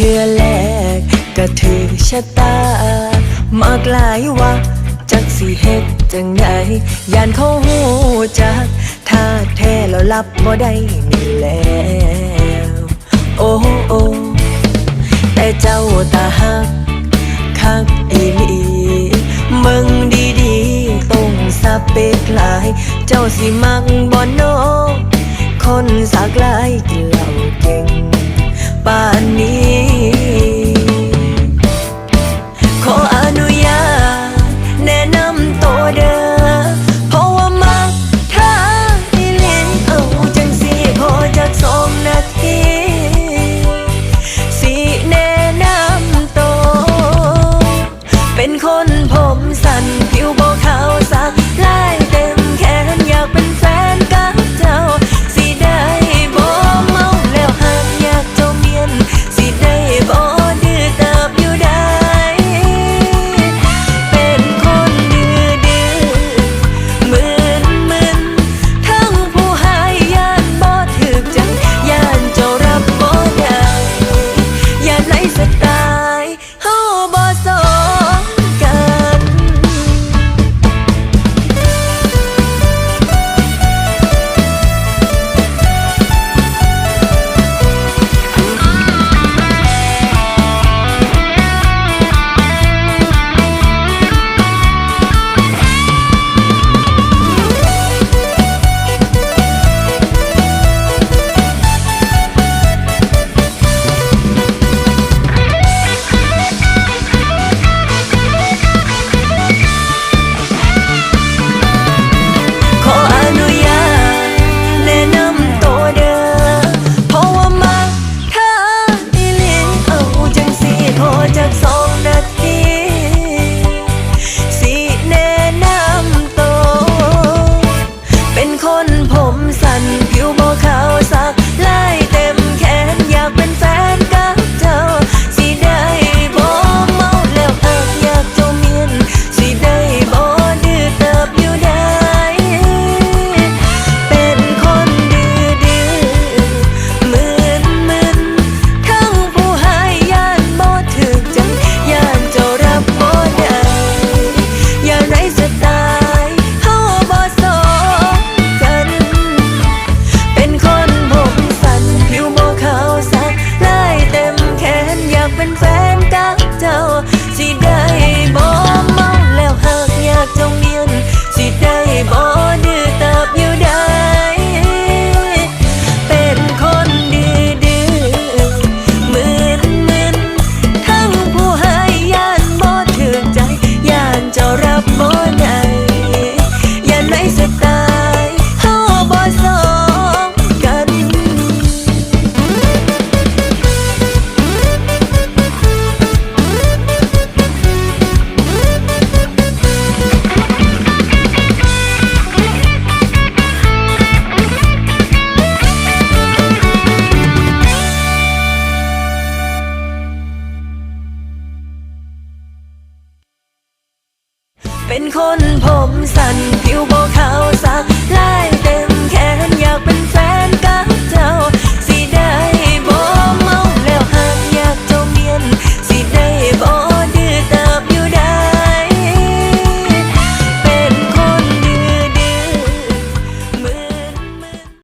ก็ถือชะตามากหลายว่าจักสิเฮ็ดจังใดยานเขาหูจัก ถ้าแท้แล้วรับบ่ได้นี่แล้วโอ้โอ้แต่เจ้าตาหักคักอีลีมึงดีๆต้องสเปกหลาย เจ้าสิมักบ่โนคนสักลายกินเหล้าเก่ง ป่านนี้ ขออนุญาตแนะนำตัวเด้อเพราะว่ามักถ้าอีหลีเอาจังสิพอจากสองนาทีสิแนะนำตัวเป็นคนผมสั้นผิวบ่ขาวสัก ผมสั้นผิวบ่ขาวสักลาย เป็นคนผมสั้นผิวบ่ขาวสัก